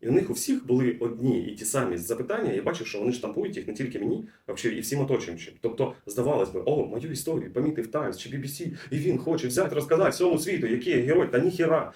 І у них у всіх були одні і ті самі запитання. Я бачив, що вони штампують їх не тільки мені, а взагалі і всім оточуючим. Тобто, здавалось би, о, мою історію помітив Times чи BBC, і він хоче взяти розказати всьому світу, який я герой, та ніхіра.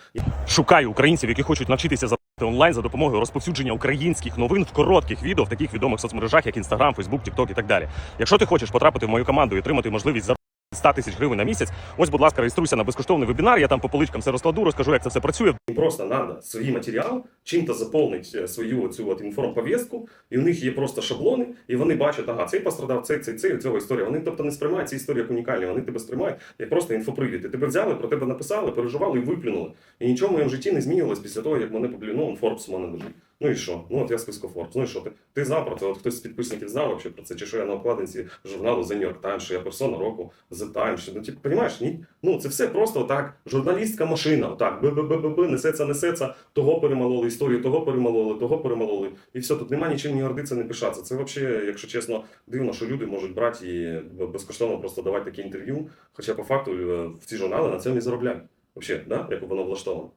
Шукаю українців, які хочуть навчитися за онлайн за допомогою розповсюдження українських новин в коротких відео в таких відомих соцмережах, як Instagram, Facebook, TikTok і так далі. Якщо ти хочеш потрапити в мою команду і отримати можливість за 100 тисяч гривень на місяць, ось, будь ласка, реєструйся на безкоштовний вебінар. Я там по поличкам все розкладу, розкажу, як це все працює. Просто треба свій матеріал, чим-то заповнити свою цю от інформповістку, і у них є просто шаблони, і вони бачать, ага, цей пострадав, цей, цей, цей, цього історія. Вони тобто не сприймають ці історії як унікальні, вони тебе сприймають як просто інфопривід. І тебе взяли, про тебе написали, переживали і виплюнули. І нічого в моєму житті не змінювалось після того, як мене публікували, ну, Forbes у мене лежить. Ну і що? Ну от я списку Forbes. Ну і що ти? Ти знав про це? От хтось з підписників знав вообще про це, чи що я на обкладинці журналу The New York Times, що я персона року The Times, що, ну типу, розумієш, ні? Ну це все просто так, журналістська машина, отак, б-б-б-б, несеться, несеться, того перемалоли історію, того перемололи, того перемололи. І все, тут немає нічим ні гордитися, не пишатися. Це взагалі, якщо чесно, дивно, що люди можуть брати і безкоштовно просто давати такі інтерв'ю, хоча по факту е, ці журнали на цьому і заробляють. Взагалі, да? як воно влаштовано.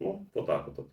Ну, отак от.